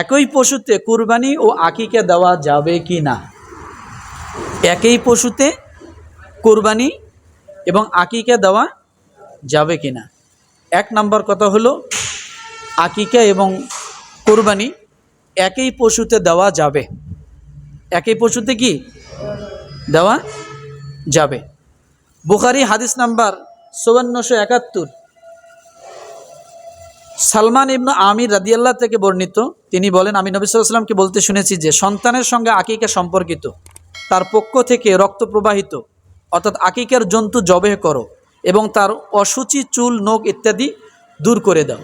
একই পশুতে কুরবানি ও আকিকে দেওয়া যাবে কি না? একই পশুতে কুরবানি এবং আকিকে দেওয়া যাবে কি না? এক নম্বর কথা হলো, আকিকা এবং কোরবানি একই পশুতে দেওয়া যাবে। একই পশুতে কি? দেওয়া যাবে। বুখারি হাদিস নাম্বার চৌবান্নশো একাত্তর। সালমান ইবনু আমির রাদিয়াল্লাহ থেকে বর্ণিত, তিনি বলেন, আমি নবী সাল্লামকে বলতে শুনেছি যে, সন্তানের সঙ্গে আকিকা সম্পর্কিত, তার পক্ষ থেকে রক্ত প্রবাহিত, অর্থাৎ আকিকার জন্তু জবেহ করো এবং তার অসুচি, চুল, নখ ইত্যাদি দূর করে দাও।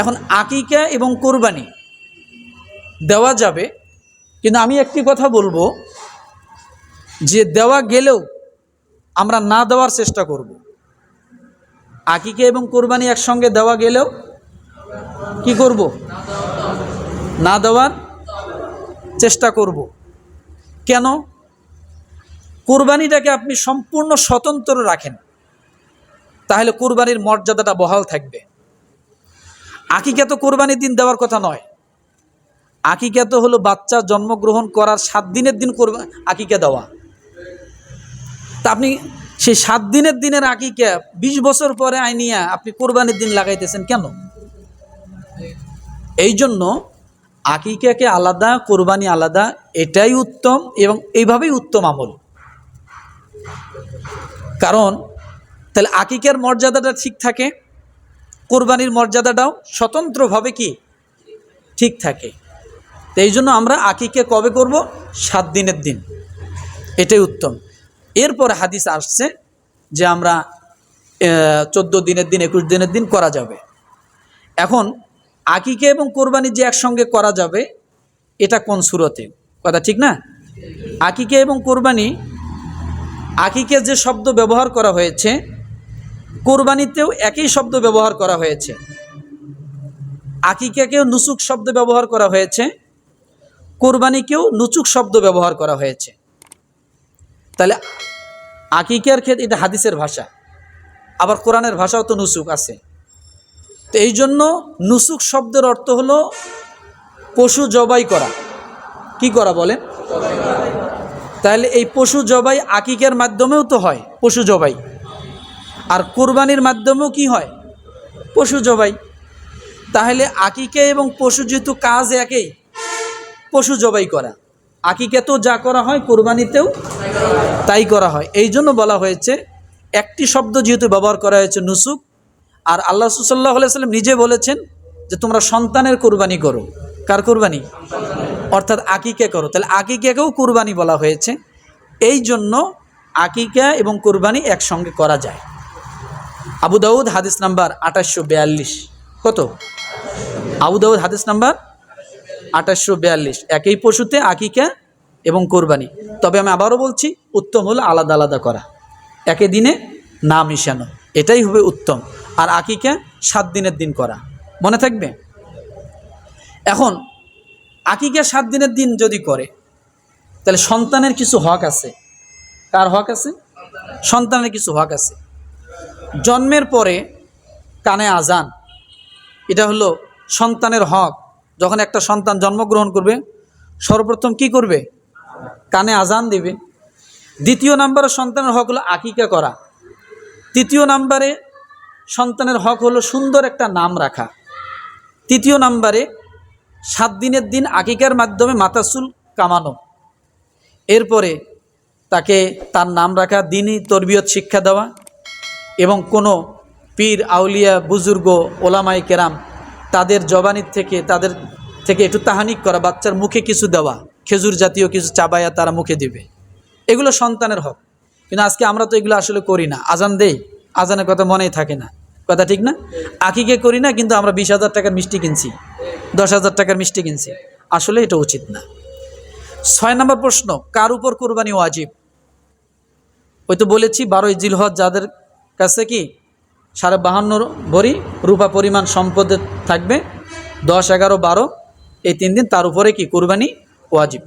এখন আকিকা এবং কোরবানি দেওয়া যাবে, কিন্তু আমি একটি কথা বলব, যে দেওয়া গেলেও আমরা না দেওয়ার চেষ্টা করব। আকিকা এবং কোরবানি একসঙ্গে দেওয়া গেলেও কি করব? না দেওয়ার চেষ্টা করব। কেন? কোরবানিটাকে আপনি সম্পূর্ণ স্বতন্ত্র রাখেন। তাহলে কোরবানির মর্যাদাটা বহাল থাকবে। আকিকা তো কোরবানির দিন দেওয়ার কথা নয়। আকিকা তো হলো বাচ্চা জন্মগ্রহণ করার সাত দিনের দিন করবা আকিকা দেওয়া। তা আপনি সেই সাত দিনের দিনের আকিকা বিশ বছর পরে আইনিয়া আপনি কোরবানির দিন লাগাইতেছেন কেন? এই জন্য আকিকাকে আলাদা, কোরবানি আলাদা, এটাই উত্তম এবং এইভাবেই উত্তম আমল। কারণ তাহলে আকিকার মর্যাদাটা ঠিক থাকে, কোরবানির মর্যাদাটাও স্বতন্ত্রভাবে কি? ঠিক থাকে। তো এই জন্য আমরা আকিকে কবে করব? সাত দিনের দিন। এটাই উত্তম। এরপর হাদিস আসছে যে আমরা চোদ্দ দিনের দিন, একুশ দিনের দিন করা যাবে। এখন আকিকে এবং কোরবানি যে একসঙ্গে করা যাবে, এটা কোন সুরতে? কথা ঠিক না? আকিকে এবং কোরবানি আকিকে যে শব্দ ব্যবহার করা হয়েছে, কোরবানিতেও একই শব্দ ব্যবহার করা হয়েছে। আকিকাকেও নুসুক শব্দ ব্যবহার করা হয়েছে, কোরবানিকেও নুচুক শব্দ ব্যবহার করা হয়েছে। তাহলে আকিকার ক্ষেত্রে এটা হাদিসের ভাষা, আবার কোরআনের ভাষাও তো নুসুক আছে। তো এই জন্য নুসুক শব্দের অর্থ হলো পশু জবাই করা। কি করা বলেন? তাহলে এই পশু জবাই আকিকের মাধ্যমেও তো হয়, পশু জবাই। আর কোরবানির মাধ্যমেও কি হয়? পশু জবাই। তাহলে আকিকে এবং পশু যেহেতু কাজ একই, পশু জবাই করা। আকিকে তো যা করা হয়, কোরবানিতেও তাই করা হয়। এই জন্য বলা হয়েছে, একটি শব্দ যেহেতু ব্যবহার করা হয়েছে নুসুক আর আল্লাহ সুসাল্লাহ সাল্লাম নিজে বলেছেন যে তোমরা সন্তানের কোরবানি করো। কার কোরবানি? অর্থাৎ আকিকে করো। তাহলে আকিকাকেও কোরবানি বলা হয়েছে। এই জন্য আকিকা এবং কোরবানি একসঙ্গে করা যায়। আবু দাউদ হাদিস নাম্বার আঠাশশো বিয়াল্লিশ। কত? আবু দাউদ হাদিস নাম্বার আঠাশশো বিয়াল্লিশ। একই পশুতে আকিকা এবং কোরবানি। তবে আমি আবারও বলছি, উত্তম হলো আলাদা আলাদা করা। একে দিনে না মিশানো। এটাই হবে উত্তম। আর আকিকা সাত দিনের দিন করা। মনে থাকবে? এখন, আকিকা সাত দিনের দিন যদি করে, তাহলে সন্তানের কিছু হক আছে। কার হক আছে? সন্তানের কিছু হক আছে। জন্মের পরে কানে আজান এটা হলো সন্তানের হক। যখন একটা সন্তান জন্মগ্রহণ করবে, সর্বপ্রথম কি করবে? কানে আজান দেবে। দ্বিতীয় নাম্বারে সন্তানের হক হলো আকিকা করা। তৃতীয় নাম্বারে সন্তানের হক হলো সুন্দর একটা নাম রাখা। তৃতীয় নাম্বারে, সাত দিনের দিন আকিকার মাধ্যমে মাতাসুল কামানো। এরপরে তাকে তার নাম রাখা দিনই তরবিয়ত শিক্ষা দেওয়া এবং কোনো পীর, আউলিয়া, বুজুর্গ ওলামাই কেরাম তাদের জবানির থেকে, তাদের থেকে একটু তাহানিক করা, বাচ্চার মুখে কিছু দেওয়া, খেজুর জাতীয় কিছু চাবায়া তারা মুখে দিবে। এগুলো সন্তানের হক। কিন্তু আজকে আমরা তো এগুলো আসলে করি না। আজান দেই। আজানের কথা মনেই থাকে না। কথা ঠিক না? আকিকে করি না, কিন্তু আমরা বিশ হাজার টাকার মিষ্টি কিনছি। দশ হাজার টাকার মিষ্টি কিনছি। আসলে এটা উচিত না। ছয় নম্বর প্রশ্ন, কার উপর কোরবানি ওয়াজিব? ওই তো বলেছি, বারোই জিলহজ যাদের কাছে কি? সাড়ে বাহান্ন ভরি রূপা পরিমাণ সম্পদের থাকবে। দশ, এগারো, বারো, এই তিন দিন তার উপরে কি কোরবানি ওয়াজিব?